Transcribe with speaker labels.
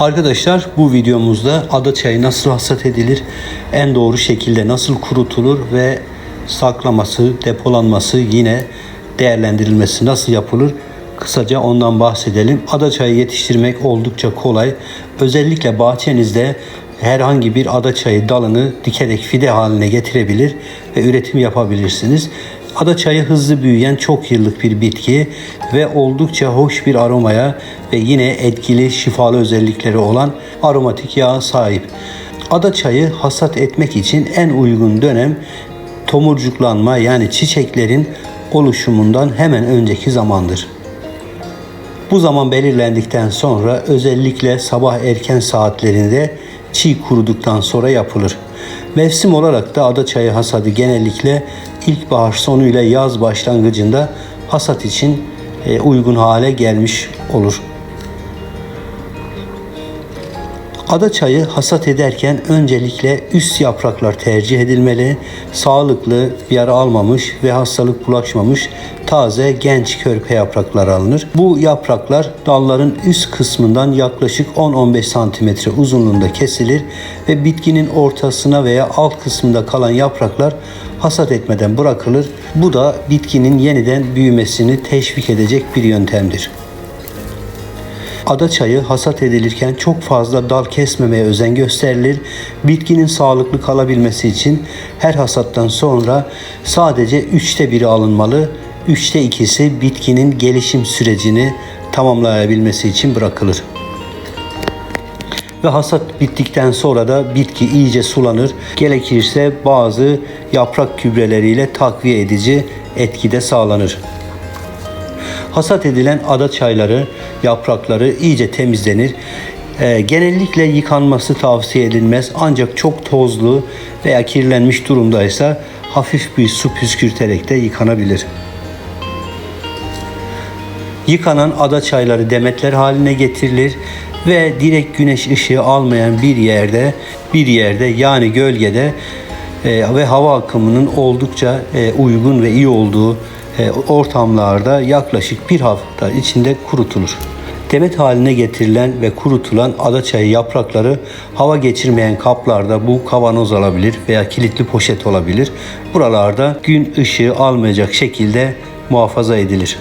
Speaker 1: Arkadaşlar bu videomuzda ada çayı nasıl hasat edilir, en doğru şekilde nasıl kurutulur ve saklaması, depolanması yine değerlendirilmesi nasıl yapılır kısaca ondan bahsedelim. Ada çayı yetiştirmek oldukça kolay. Özellikle bahçenizde herhangi bir ada çayı dalını dikerek fide haline getirebilir ve üretim yapabilirsiniz. Ada çayı hızlı büyüyen çok yıllık bir bitki ve oldukça hoş bir aromaya ve yine etkili şifalı özellikleri olan aromatik yağa sahip. Ada çayı hasat etmek için en uygun dönem tomurcuklanma yani çiçeklerin oluşumundan hemen önceki zamandır. Bu zaman belirlendikten sonra özellikle sabah erken saatlerinde çiğ kuruduktan sonra yapılır. Mevsim olarak da ada çayı hasadı genellikle ilkbahar sonuyla yaz başlangıcında hasat için e, uygun hale gelmiş olur. Ada çayı hasat ederken öncelikle üst yapraklar tercih edilmeli. Sağlıklı, yara almamış ve hastalık bulaşmamış taze genç körpe yapraklar alınır. Bu yapraklar dalların üst kısmından yaklaşık 10-15 cm uzunluğunda kesilir ve bitkinin ortasına veya alt kısmında kalan yapraklar hasat etmeden bırakılır. Bu da bitkinin yeniden büyümesini teşvik edecek bir yöntemdir. Ada çayı hasat edilirken çok fazla dal kesmemeye özen gösterilir. Bitkinin sağlıklı kalabilmesi için her hasattan sonra sadece üçte biri alınmalı. Üçte ikisi bitkinin gelişim sürecini tamamlayabilmesi için bırakılır. Ve hasat bittikten sonra da bitki iyice sulanır. Gerekirse bazı yaprak gübreleriyle takviye edici etkide sağlanır. Hasat edilen ada çayları, yaprakları iyice temizlenir. Ee, genellikle yıkanması tavsiye edilmez ancak çok tozlu veya kirlenmiş durumdaysa hafif bir su püskürterek de yıkanabilir. Yıkanan ada çayları demetler haline getirilir ve direkt güneş ışığı almayan bir yerde bir yerde yani gölgede e, ve hava akımının oldukça e, uygun ve iyi olduğu e, ortamlarda yaklaşık bir hafta içinde kurutulur. Demet haline getirilen ve kurutulan adaçayı yaprakları hava geçirmeyen kaplarda bu kavanoz olabilir veya kilitli poşet olabilir. Buralarda gün ışığı almayacak şekilde muhafaza edilir.